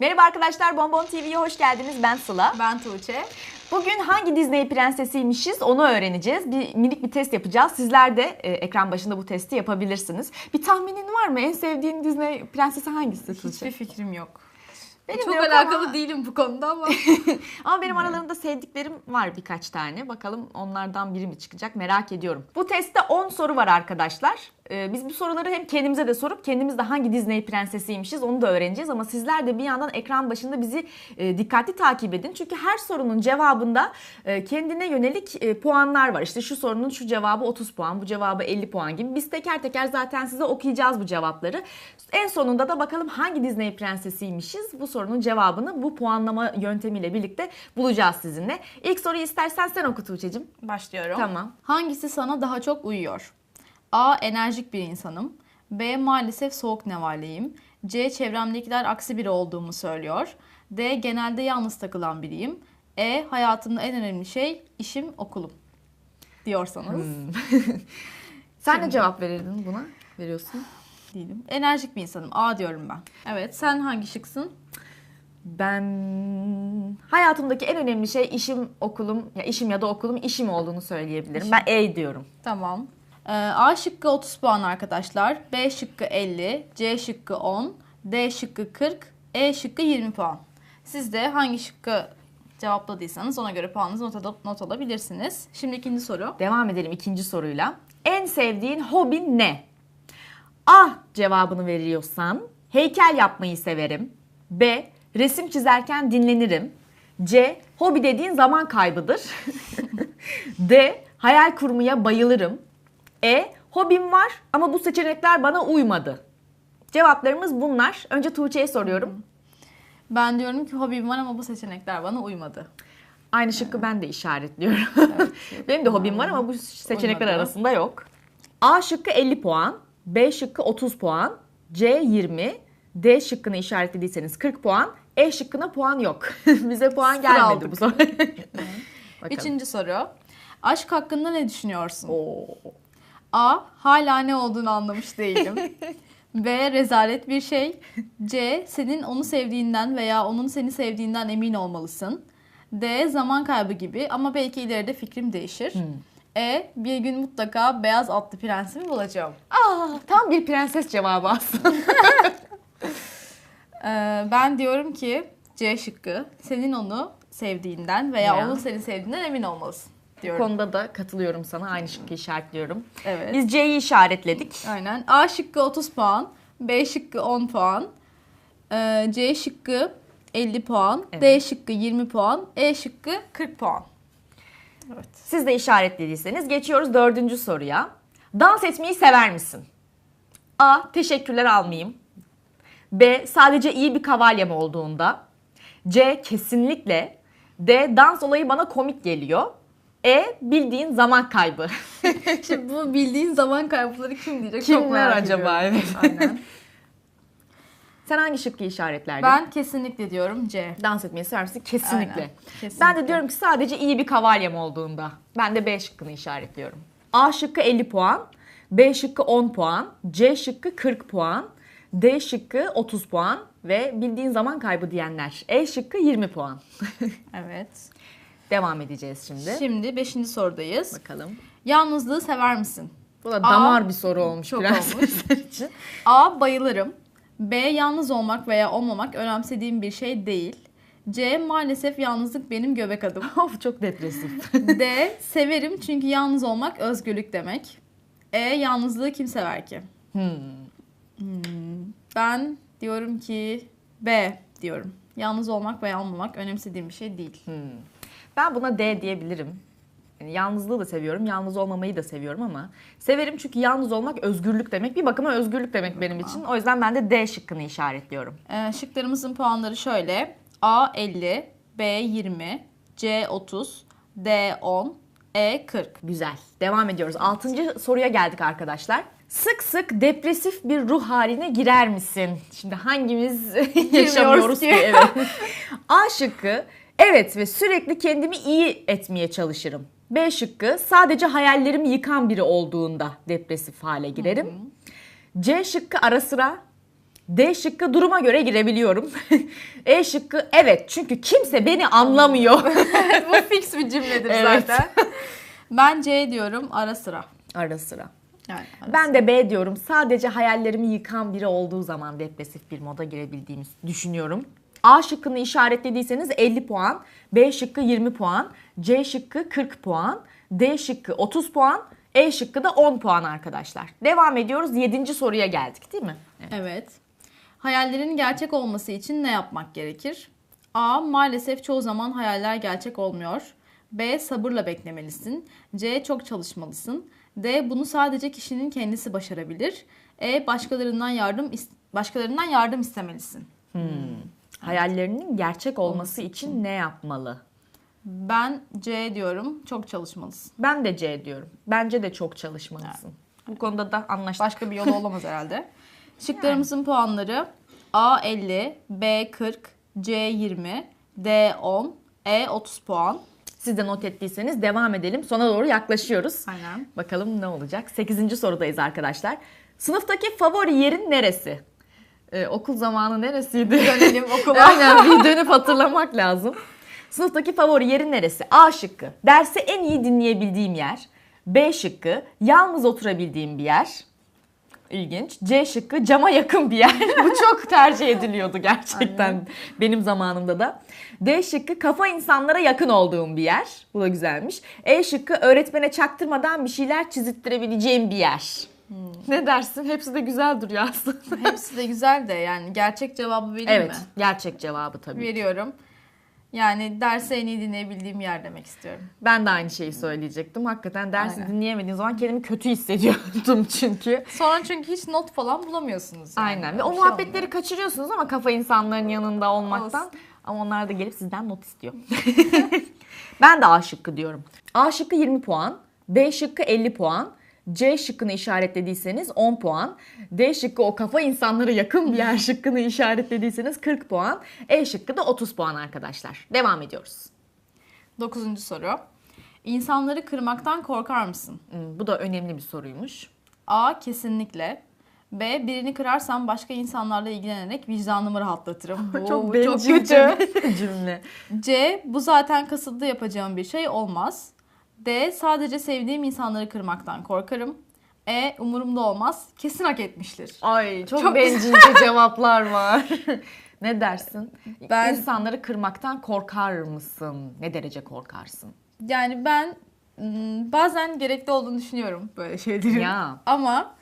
Merhaba arkadaşlar, Bonbon TV'ye hoş geldiniz. Ben Sıla. Ben Tuğçe. Bugün hangi Disney prensesiymişiz onu öğreneceğiz. Bir minik bir test yapacağız. Sizler de e, ekran başında bu testi yapabilirsiniz. Bir tahminin var mı? En sevdiğin Disney prensesi hangisi Tuğçe? Hiçbir fikrim yok. Benim Çok de yok alakalı ama- değilim bu konuda ama. Ama benim aralarında sevdiklerim var birkaç tane. Bakalım onlardan biri mi çıkacak merak ediyorum. Bu testte 10 soru var arkadaşlar. Ee, biz bu soruları hem kendimize de sorup kendimiz de hangi Disney prensesiymişiz onu da öğreneceğiz. Ama sizler de bir yandan ekran başında bizi e, dikkatli takip edin. Çünkü her sorunun cevabında e, kendine yönelik e, puanlar var. İşte şu sorunun şu cevabı 30 puan, bu cevabı 50 puan gibi. Biz teker teker zaten size okuyacağız bu cevapları. En sonunda da bakalım hangi Disney prensesiymişiz bu sorunun cevabını bu puanlama yöntemiyle birlikte bulacağız sizinle. İlk soruyu istersen sen oku Tuğçe'cim. Başlıyorum. Tamam. Hangisi sana daha çok uyuyor? A. Enerjik bir insanım. B. Maalesef soğuk nevaleyim. C. Çevremdekiler aksi biri olduğumu söylüyor. D. Genelde yalnız takılan biriyim. E. Hayatımda en önemli şey işim, okulum. Diyorsanız Sen ne cevap verirdin buna? Veriyorsun. değilim. Enerjik bir insanım. A diyorum ben. Evet sen hangi şıksın? Ben hayatımdaki en önemli şey işim, okulum, ya işim ya da okulum işim olduğunu söyleyebilirim. Ben E diyorum. Tamam. Ee, A şıkkı 30 puan arkadaşlar. B şıkkı 50. C şıkkı 10. D şıkkı 40. E şıkkı 20 puan. Siz de hangi şıkkı cevapladıysanız ona göre puanınızı not, al- not alabilirsiniz. Şimdi ikinci soru. Devam edelim ikinci soruyla. En sevdiğin hobin ne? A cevabını veriyorsan heykel yapmayı severim. B resim çizerken dinlenirim. C hobi dediğin zaman kaybıdır. D hayal kurmaya bayılırım. E hobim var ama bu seçenekler bana uymadı. Cevaplarımız bunlar. Önce Tuğçe'ye soruyorum. Ben diyorum ki hobim var ama bu seçenekler bana uymadı. Aynı şıkkı ben de işaretliyorum. Benim de hobim var ama bu seçenekler Uymadı. arasında yok. A şıkkı 50 puan, B şıkkı 30 puan, C 20, D şıkkını işaretlediyseniz 40 puan, E şıkkına puan yok. Bize puan Sıfır gelmedi aldık. bu soru. Üçüncü soru. Aşk hakkında ne düşünüyorsun? Oo. A. Hala ne olduğunu anlamış değilim. B. Rezalet bir şey. C. Senin onu sevdiğinden veya onun seni sevdiğinden emin olmalısın. D. Zaman kaybı gibi ama belki ileride fikrim değişir. E. Bir gün mutlaka beyaz atlı prensimi bulacağım. Aa, tam bir prenses cevabı aslında. Ee, ben diyorum ki C şıkkı. Senin onu sevdiğinden veya Ya. onun seni sevdiğinden emin olmalısın Bu diyorum. konuda da katılıyorum sana. Aynı şıkkı işaretliyorum. Evet. Biz C'yi işaretledik. Aynen. A şıkkı 30 puan. B şıkkı 10 puan. Ee, C şıkkı 50 puan. D Evet. şıkkı 20 puan. E şıkkı 40 puan. Evet. Siz de işaretlediyseniz geçiyoruz dördüncü soruya. Dans etmeyi sever misin? A. Teşekkürler almayayım. B. Sadece iyi bir kavalyem olduğunda. C. Kesinlikle. D. Dans olayı bana komik geliyor. E. Bildiğin zaman kaybı. Şimdi bu bildiğin zaman kaybıları kim diyecek? Kimler Çok merak acaba? Evet. Aynen. Sen hangi şıkkı işaretlerdin? Ben kesinlikle diyorum C. Dans etmeyi sever misin? Kesinlikle. Aynen, kesinlikle. Ben de diyorum ki sadece iyi bir kavalyem olduğunda. Ben de B şıkkını işaretliyorum. A şıkkı 50 puan. B şıkkı 10 puan. C şıkkı 40 puan. D şıkkı 30 puan. Ve bildiğin zaman kaybı diyenler. E şıkkı 20 puan. Evet. Devam edeceğiz şimdi. Şimdi 5. sorudayız. Bakalım. Yalnızlığı sever misin? Bu da damar bir soru olmuş çok prensesler için. A. Bayılırım. B. Yalnız olmak veya olmamak önemsediğim bir şey değil. C. Maalesef yalnızlık benim göbek adım. of çok depresif. D. Severim çünkü yalnız olmak özgürlük demek. E. Yalnızlığı kim sever ki? Hmm. Ben diyorum ki B diyorum. Yalnız olmak veya olmamak önemsediğim bir şey değil. Ben buna D diyebilirim. Yani yalnızlığı da seviyorum, yalnız olmamayı da seviyorum ama severim çünkü yalnız olmak özgürlük demek. Bir bakıma özgürlük demek benim için. O yüzden ben de D şıkkını işaretliyorum. Ee, şıklarımızın puanları şöyle. A 50, B 20, C 30, D 10, E 40. Güzel. Devam ediyoruz. Altıncı soruya geldik arkadaşlar. Sık sık depresif bir ruh haline girer misin? Şimdi hangimiz yaşamıyoruz ki? ki. Evet. A şıkkı evet ve sürekli kendimi iyi etmeye çalışırım. B şıkkı sadece hayallerimi yıkan biri olduğunda depresif hale girerim. C şıkkı ara sıra. D şıkkı duruma göre girebiliyorum. e şıkkı evet çünkü kimse beni anlamıyor. Bu fix bir cümledir Evet. zaten. Ben C diyorum ara sıra. Ara sıra. Yani Ben de B diyorum. Sadece hayallerimi yıkan biri olduğu zaman depresif bir moda girebildiğimi düşünüyorum. A şıkkını işaretlediyseniz 50 puan, B şıkkı 20 puan, C şıkkı 40 puan, D şıkkı 30 puan, E şıkkı da 10 puan arkadaşlar. Devam ediyoruz. 7. soruya geldik değil mi? Evet. Hayallerin gerçek olması için ne yapmak gerekir? A. Maalesef çoğu zaman hayaller gerçek olmuyor. B. Sabırla beklemelisin. C. Çok çalışmalısın. D. Bunu sadece kişinin kendisi başarabilir. E. Başkalarından yardım başkalarından yardım istemelisin. Hayallerinin gerçek olması için ne yapmalı? Ben C diyorum. Çok çalışmalısın. Ben de C diyorum. Bence de çok çalışmalısın. Bu konuda da anlaştık. Başka bir yolu olamaz herhalde. Şıklarımızın puanları A 50, B 40, C 20, D 10, E 30 puan. Siz de not ettiyseniz devam edelim. Sona doğru yaklaşıyoruz. Aynen. Bakalım ne olacak? 8. sorudayız arkadaşlar. Sınıftaki favori yerin neresi? Ee, okul zamanı neresiydi? Dönelim okula. Aynen bir dönüp hatırlamak lazım. Sınıftaki favori yerin neresi? A şıkkı. Dersi en iyi dinleyebildiğim yer. B şıkkı. Yalnız oturabildiğim bir yer. İlginç. C şıkkı cama yakın bir yer. Bu çok tercih ediliyordu gerçekten benim zamanımda da. D şıkkı kafa insanlara yakın olduğum bir yer. Bu da güzelmiş. E şıkkı öğretmene çaktırmadan bir şeyler çizittirebileceğim bir yer. Ne dersin? Hepsi de güzel duruyor aslında. Hepsi de güzel de yani gerçek cevabı vereyim Evet, mi? gerçek cevabı tabii. Veriyorum. Yani dersi en iyi dinleyebildiğim yer demek istiyorum. Ben de aynı şeyi söyleyecektim. Hakikaten dersi Aynen. dinleyemediğim zaman kendimi kötü hissediyordum çünkü. Sonra çünkü hiç not falan bulamıyorsunuz. Yani. Aynen. Ve o şey muhabbetleri olmuyor. kaçırıyorsunuz ama kafa insanların yanında olmaktan. Olsun. Ama onlar da gelip sizden not istiyor. ben de A şıkkı diyorum. A şıkkı 20 puan. B şıkkı 50 puan. C şıkkını işaretlediyseniz 10 puan. D şıkkı o kafa insanlara yakın bir yer şıkkını işaretlediyseniz 40 puan. E şıkkı da 30 puan arkadaşlar. Devam ediyoruz. Dokuzuncu soru. İnsanları kırmaktan korkar mısın? Hmm, Bu da önemli bir soruymuş. A. Kesinlikle. B. Birini kırarsam başka insanlarla ilgilenerek vicdanımı rahatlatırım. Oo, çok bencilce bir cümle. C. Bu zaten kasıtlı yapacağım bir şey olmaz. D. Sadece sevdiğim insanları kırmaktan korkarım. E. Umurumda olmaz. Kesin hak etmiştir. Ay çok, Çok- bencilce cevaplar var. ne dersin? Ben- İnsanları kırmaktan korkar mısın? Ne derece korkarsın? Yani ben ım, bazen gerekli olduğunu düşünüyorum böyle şeylerin. Ya. Ama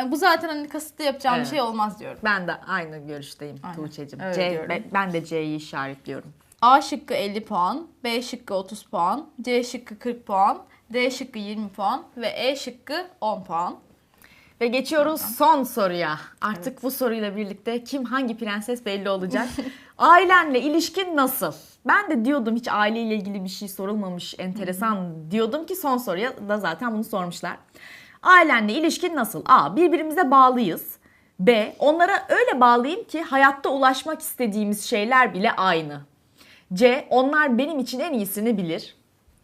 e, bu zaten hani kasıtlı yapacağım Evet. bir şey olmaz diyorum. Ben de aynı görüşteyim. Tuğçe'cim. C, diyorum. ben de C'yi işaretliyorum. A şıkkı 50 puan, B şıkkı 30 puan, C şıkkı 40 puan, D şıkkı 20 puan ve E şıkkı 10 puan. Ve geçiyoruz son soruya. Artık bu soruyla birlikte kim hangi prenses belli olacak. Ailenle ilişkin nasıl? Ben de diyordum hiç aileyle ilgili bir şey sorulmamış enteresan diyordum ki son soruya da zaten bunu sormuşlar. Ailenle ilişkin nasıl? A. Birbirimize bağlıyız. B. Onlara öyle bağlıyım ki hayatta ulaşmak istediğimiz şeyler bile aynı. C. Onlar benim için en iyisini bilir.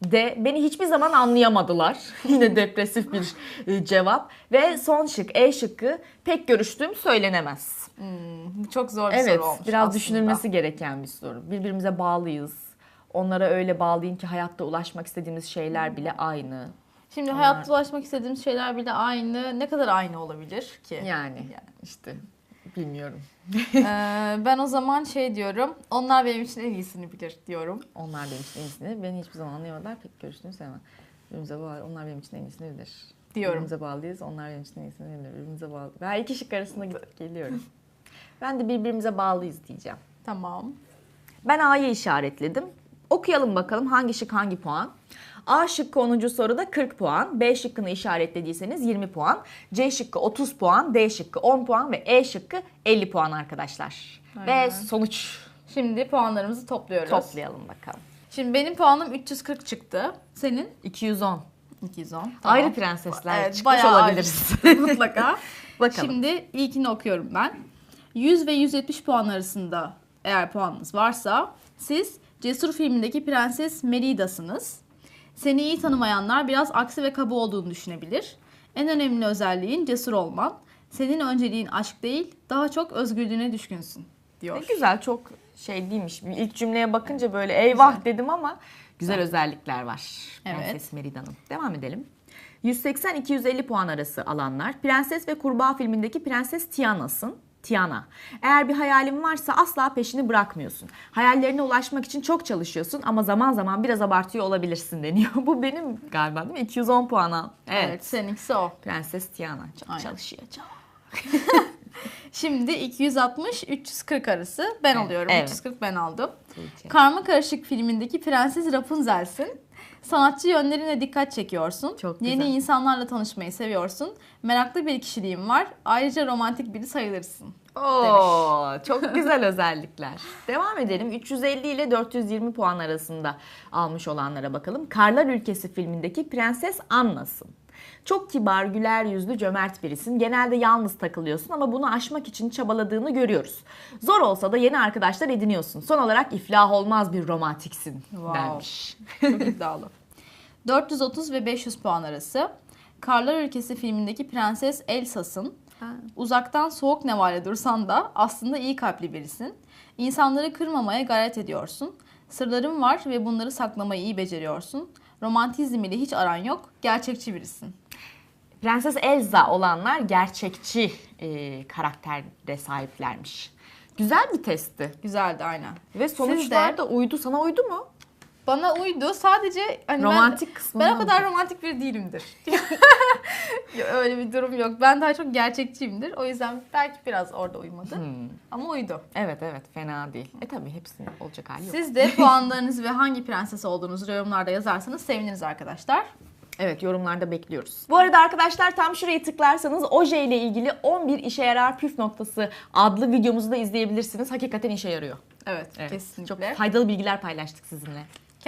D. Beni hiçbir zaman anlayamadılar. Yine depresif bir e, cevap. Ve son şık E şıkkı pek görüştüğüm söylenemez. Hmm, çok zor bir Evet soru olmuş biraz aslında. düşünülmesi gereken bir soru. Birbirimize bağlıyız. Onlara öyle bağlıyım ki hayatta ulaşmak istediğimiz şeyler bile aynı. Şimdi Onlar- hayatta ulaşmak istediğimiz şeyler bile aynı. Ne kadar aynı olabilir ki? Yani işte bilmiyorum. Ee, ben o zaman şey diyorum. Onlar benim için en iyisini bilir diyorum. Onlar benim için en iyisini. Beni hiçbir zaman anlayamadılar. Pek görüştüğünü sevmem. Birbirimize bağlı. Onlar benim için en iyisini bilir. Diyorum. Birbirimize bağlıyız. Onlar benim için en iyisini bilir. Birbirimize bağlı. Ben iki şık arasında gidip geliyorum. ben de birbirimize bağlıyız diyeceğim. Tamam. Ben A'yı işaretledim. Okuyalım bakalım hangi şık hangi puan. A şıkkı 10. soruda 40 puan. B şıkkını işaretlediyseniz 20 puan. C şıkkı 30 puan. D şıkkı 10 puan. Ve E şıkkı 50 puan arkadaşlar. Aynen. Ve sonuç Şimdi puanlarımızı topluyoruz. toplayalım bakalım. Şimdi benim puanım 340 çıktı. Senin? 210. 210. Tamam. Ayrı prensesler Evet, çıkmış olabiliriz. Mutlaka. Bakalım. Şimdi ilkini okuyorum ben. 100 ve 170 puan arasında eğer puanınız varsa siz Cesur filmindeki Prenses Merida'sınız. Seni iyi tanımayanlar biraz aksi ve kaba olduğunu düşünebilir. En önemli özelliğin cesur olman. Senin önceliğin aşk değil, daha çok özgürlüğüne düşkünsün diyor. Ne güzel çok şey değilmiş. İlk cümleye bakınca böyle eyvah dedim ama güzel özellikler var. Evet. Prenses Merida'nın. Devam edelim. 180-250 puan arası alanlar. Prenses ve Kurbağa filmindeki Prenses Tiana'sın. Tiana. Eğer bir hayalin varsa asla peşini bırakmıyorsun. Hayallerine ulaşmak için çok çalışıyorsun ama zaman zaman biraz abartıyor olabilirsin deniyor. Bu benim galiba değil mi? 210 puan al. Evet. Evet, seninkisi o. Prenses Tiana çok Aynen. çalışıyor. Çok. Şimdi 260-340 arası ben Evet, alıyorum. evet. 340 ben aldım. Karma Karışık filmindeki Prenses Rapunzel'sin. Sanatçı yönlerine dikkat çekiyorsun. Çok Yeni güzel. insanlarla tanışmayı seviyorsun. Meraklı bir kişiliğin var. Ayrıca romantik biri sayılırsın. Oo, çok güzel özellikler. Devam edelim. 350 ile 420 puan arasında almış olanlara bakalım. Karlar Ülkesi filmindeki Prenses Anna'sın. Çok kibar, güler yüzlü, cömert birisin. Genelde yalnız takılıyorsun ama bunu aşmak için çabaladığını görüyoruz. Zor olsa da yeni arkadaşlar ediniyorsun. Son olarak iflah olmaz bir romantiksin Wow. denmiş. Çok iddialı. 430 ve 500 puan arası. Karlar Ülkesi filmindeki Prenses Elsa'sın. Uzaktan soğuk nevale dursan da aslında iyi kalpli birisin. İnsanları kırmamaya gayret ediyorsun. Sırların var ve bunları saklamayı iyi beceriyorsun. Romantizm ile hiç aran yok. Gerçekçi birisin. Prenses Elsa olanlar gerçekçi e, karakterde sahiplermiş. Güzel bir testti. Güzeldi aynen. Ve Siz sonuçlar de- da uydu. Sana uydu mu? Bana uydu. Sadece hani Romantik ben, ben o kadar romantik bir değilimdir. Öyle bir durum yok. Ben daha çok gerçekçiyimdir. O yüzden belki biraz orada uymadı. Hmm. Ama uydu. Evet evet fena değil. E tabii hepsinin olacak hali yok. Siz de puanlarınızı ve hangi prenses olduğunuzu yorumlarda yazarsanız seviniriz arkadaşlar. Evet yorumlarda bekliyoruz. Bu arada arkadaşlar tam şuraya tıklarsanız oje ile ilgili 11 işe yarar püf noktası adlı videomuzu da izleyebilirsiniz. Hakikaten işe yarıyor. Evet, Evet. kesinlikle. Çok faydalı bilgiler paylaştık sizinle.